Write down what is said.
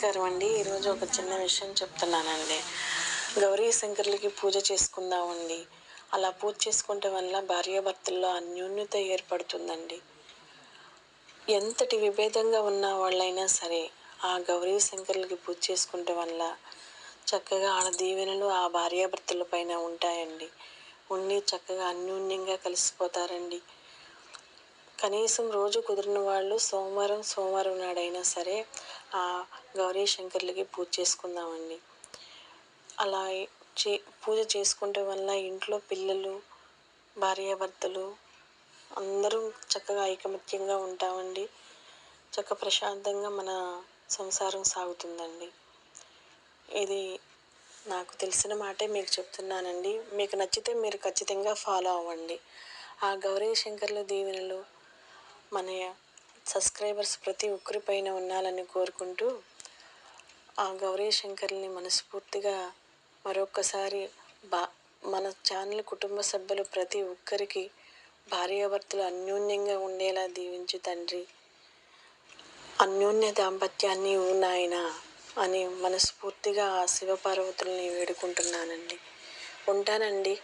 నమస్కారం అండి ఈరోజు ఒక చిన్న విషయం చెప్తున్నానండి. గౌరీ శంకర్లకి పూజ చేసుకుందామండి. అలా పూజ చేసుకుంటే వల్ల భార్యాభర్తల్లో అన్యోన్యత ఏర్పడుతుందండి. ఎంతటి విభేదంగా ఉన్న వాళ్ళైనా సరే ఆ గౌరీ శంకర్లకి పూజ చేసుకుంటే వల్ల చక్కగా ఆడ దీవెనలు ఆ భార్యాభర్తల పైన ఉంటాయండి. ఉండి చక్కగా అన్యోన్యంగా కలిసిపోతారండి. కనీసం రోజు కుదిరిన వాళ్ళు సోమవారం సోమవారం నాడైనా సరే ఆ గౌరీ శంకర్లకి పూజ చేసుకుందామండి. అలా చే పూజ చేసుకుంటే వల్ల ఇంట్లో పిల్లలు భార్యాభర్తలు అందరం చక్కగా ఐకమత్యంగా ఉంటామండి. చక్క ప్రశాంతంగా మన సంసారం సాగుతుందండి. ఇది నాకు తెలిసిన మాటే మీకు చెప్తున్నానండి. మీకు నచ్చితే మీరు ఖచ్చితంగా ఫాలో అవ్వండి. ఆ గౌరీ శంకర్ల దీవెనలు మన సబ్స్క్రైబర్స్ ప్రతి ఒక్కరిపైన ఉండాలని కోరుకుంటూ ఆ గౌరీ శంకర్ని మనస్ఫూర్తిగా మరొకసారి బా మన ఛానల్ కుటుంబ సభ్యులు ప్రతి ఒక్కరికి భార్యాభర్తలు అన్యోన్యంగా ఉండేలా దీవించు తండ్రి. అన్యోన్య దాంపత్యాన్ని నాయన అని మనస్ఫూర్తిగా ఆ శివపార్వతుల్ని వేడుకుంటున్నానండి. ఉంటానండి.